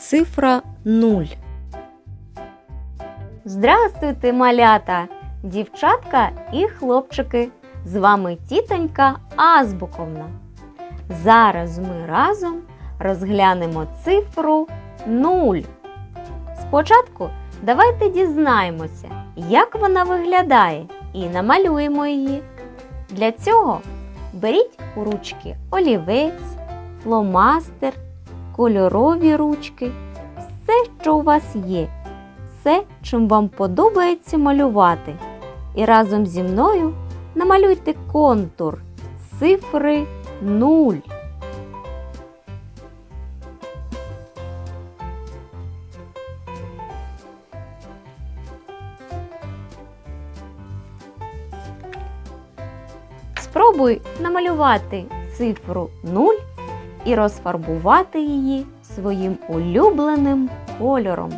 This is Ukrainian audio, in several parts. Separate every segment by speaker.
Speaker 1: цифра 0.
Speaker 2: Здрастуйте, малята, дівчатка і хлопчики. З вами тітонька Азбуковна. Зараз ми разом розглянемо цифру 0. Спочатку давайте дізнаємося, як вона виглядає, і намалюємо її. Для цього беріть у ручки олівець, фломастер, кольорові ручки, все, що у вас є все, чим вам подобається малювати. І разом зі мною намалюйте контур цифри 0. Спробуй намалювати цифру 0 і розфарбувати її своїм улюбленим кольором.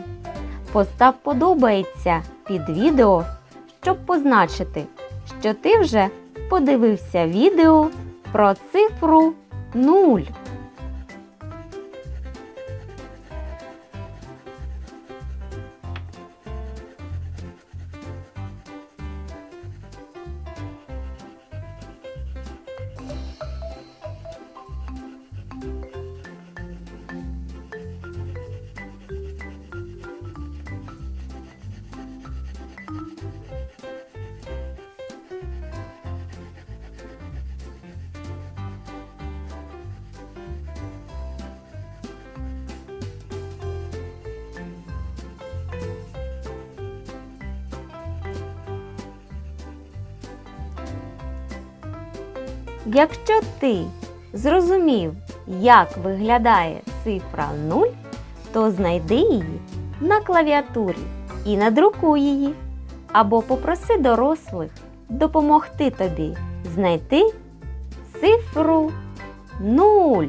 Speaker 2: Постав подобається під відео, щоб позначити, що ти вже подивився відео про цифру 0. Якщо ти зрозумів, як виглядає цифра 0, то знайди її на клавіатурі і надрукуй її. Або попроси дорослих допомогти тобі знайти цифру 0.